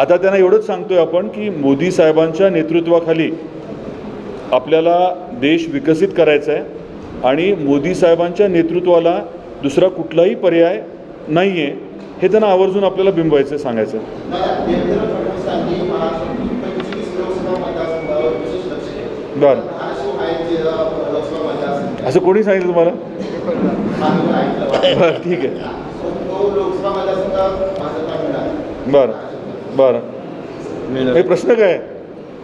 आता त्यांना एवढंच सांगतोय आपण की मोदी साहेबांच्या नेतृत्वाखाली आपल्याला देश विकसित करायचा आहे आणि मोदी साहेबांच्या नेतृत्वाला दुसरा कुठलाही पर्याय नाही आहे हे त्यांना आवर्जून आपल्याला बिंबवायचं आहे, सांगायचं बरं. असं कोणी सांगितलं तुम्हाला? बरं ठीक आहे. बरं. बरं. हे प्रश्न काय?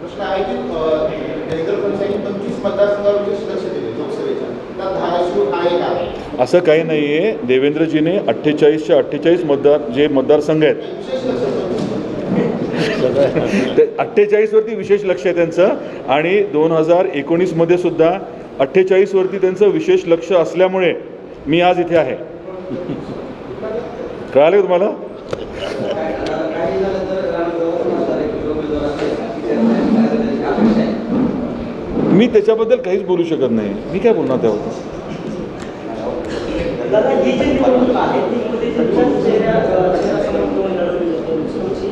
प्रश्न आहे की पंचवीस मतदारसंघावर लक्ष दिले लोकसभेच्या. असं काही नाही आहे देवेंद्रजीने अठ्ठेचाळीसचे अठ्ठेचाळीस मतदार जे मतदारसंघ आहेत. ते अठ्ठेचाळीसवरती विशेष लक्ष आहे त्यांचं. आणि दोन हजार एकोणीसमध्ये सुद्धा अठ्ठेचाळीसवरती त्यांचं विशेष लक्ष असल्यामुळे मी आज इथे आहे. कळालं तुम्हाला? मी त्याच्याबद्दल काहीच बोलू शकत नाही. मी काय बोलणार त्याबद्दल दादा जी निवडणूक आहे ती मोदीजींच्या चेहऱ्या अ, चेहऱ्यासमोर निवडून लढवली जाते दुसरीची.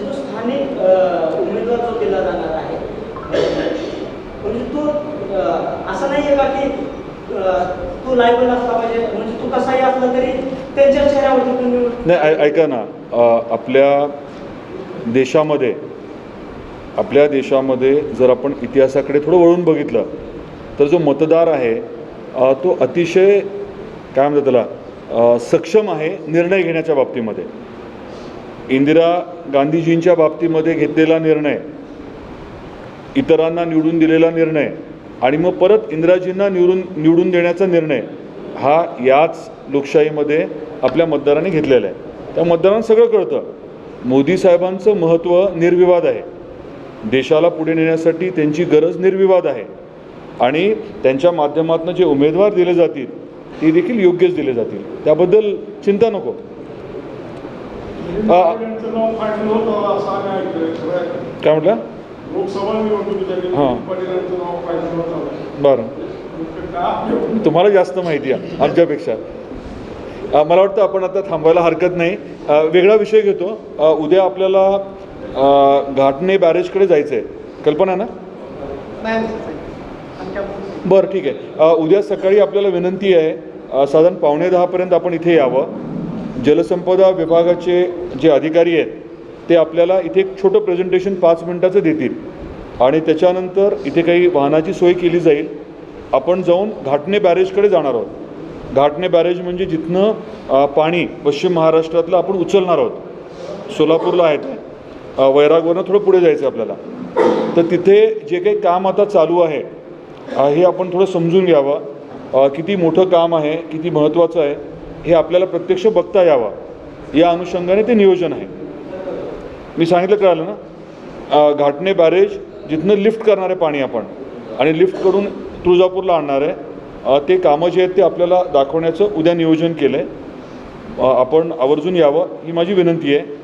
जो स्थानिक अ, उमेदवार जो केला जाणार आहे तो अ, असा नाही ऐका ना. आपल्या देशामध्ये आपल्या देशामध्ये जर आपण इतिहासाकडे थोडं वळून बघितलं तर जो मतदार आहे तो अतिशय काय म्हणतात त्याला सक्षम आहे निर्णय घेण्याच्या बाबतीमध्ये. इंदिरा गांधीजींच्या बाबतीमध्ये घेतलेला निर्णय इतरांना निवडून दिलेला निर्णय आणि मग परत इंदिराजींना निवडून निवडून देण्याचा निर्णय हा याच लोकशाहीमध्ये आपल्या मतदारांनी घेतलेला आहे. त्या मतदारांना सगळं कळतं. मोदी साहेबांचं महत्त्व निर्विवाद आहे. देशाला पुढे नेण्यासाठी त्यांची गरज निर्विवाद आहे. आणि त्यांच्या माध्यमातून जे उमेदवार दिले जातील ते देखील योग्यच दिले जातील. त्याबद्दल चिंता नको. काय म्हटलं? हां. बरं. तुम्हाला जास्त माहिती आहे आमच्यापेक्षा. मला वाटतं आपण आता थांबायला हरकत नाही. वेगळा विषय घेतो. उद्या आपल्याला घाटणे बॅरेजकडे जायचं आहे कल्पना आहे ना? बरं ठीक आहे. उद्या सकाळी आपल्याला विनंती आहे साधारण पावणे दहापर्यंत आपण इथे यावं. जलसंपदा विभागाचे जे अधिकारी आहेत ते आपल्याला इथे एक छोटं प्रेझेंटेशन पाच मिनटाचं देतील. आणि त्याच्यानंतर इथे काही वाहनाची सोय केली जाईल. आपण जाऊन घाटणे बॅरेजकडे जाणार आहोत. घाटणे बॅरेज म्हणजे जिथनं पाणी पश्चिम महाराष्ट्रातलं आपण उचलणार आहोत. सोलापूरला आहे ते वैरागवरनं थोडं पुढे जायचं आपल्याला. तर तिथे जे काही काम आता चालू आहे हे आपण थोडं समजून घ्यावं. किती मोठं काम आहे किती महत्त्वाचं आहे हे आपल्याला प्रत्यक्ष बघता यावं. या अनुषंगाने ते नियोजन आहे. मी सांगितलं कळालं ना? घाटणे बॅरेज जिथनं लिफ्ट करणार आहे पाणी आपण आणि लिफ्टकडून तुळजापूरला आणणार आहे. ते कामं जे आहेत ते आपल्याला दाखवण्याचं उद्या नियोजन केलं आहे आपण आवर्जून यावं ही माझी विनंती आहे.